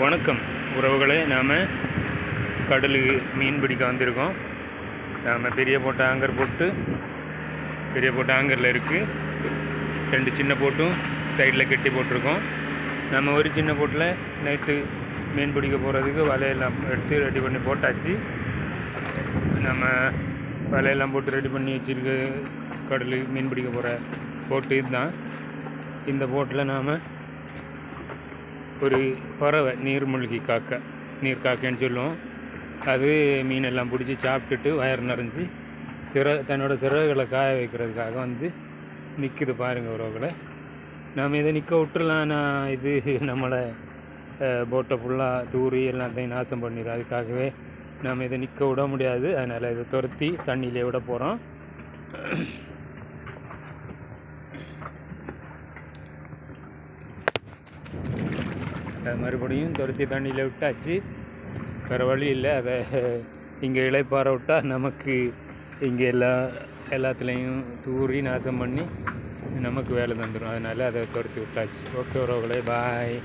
வணக்கம். உறவுகளே நாம் கடலுக்கு மீன் பிடிக்க வந்திருக்கோம். நாம் பெரிய போட்ட ஆங்கர் போட்டு பெரிய போட்ட ஆங்கரில் இருக்குது ரெண்டு சின்ன போட்டும் சைடில் கட்டி போட்டிருக்கோம். நம்ம ஒரு சின்ன போட்டில் நைட்டு மீன் பிடிக்க போகிறதுக்கு வலையெல்லாம் எடுத்து ரெடி பண்ணி போட்டாச்சு. நம்ம வலையெல்லாம் போட்டு ரெடி பண்ணி வச்சுருக்க கடலுக்கு மீன் பிடிக்க போகிற போட்டு இதுதான். இந்த போட்டில் நாம் ஒரு பறவை நீர்மூழ்கி காக்கை. நீர் காக்கைன்னு சொல்லுவோம். அது மீனெல்லாம் பிடிச்சி சாப்பிட்டுட்டு வயர் நிறைஞ்சி சிற தன்னோட சிறகுகளை காய வைக்கிறதுக்காக வந்து நிற்குது பாருங்கள் உறவுகளை. நாம் இதை நிற்க விட்டுலாம் நான் இது நம்மளை போட்டை ஃபுல்லாக தூரி எல்லாத்தையும் நாசம் பண்ணிடும் அதுக்காகவே நம்ம இதை நிற்க விட முடியாது. அதனால் இதை துரத்தி தண்ணியிலே விட போகிறோம் அது மறுபடியும் துரத்தி தண்ணியில் விட்டாச்சு. வேறு வழி இல்லை. அதை இங்கே இழைப்பாற விட்டால் நமக்கு இங்கே எல்லா எல்லாத்துலேயும் தூரி நாசம் பண்ணி நமக்கு வேலை தந்துடும் அதனால் அதை துரத்தி விட்டாச்சு. ஓகே உறவுகளே பாய்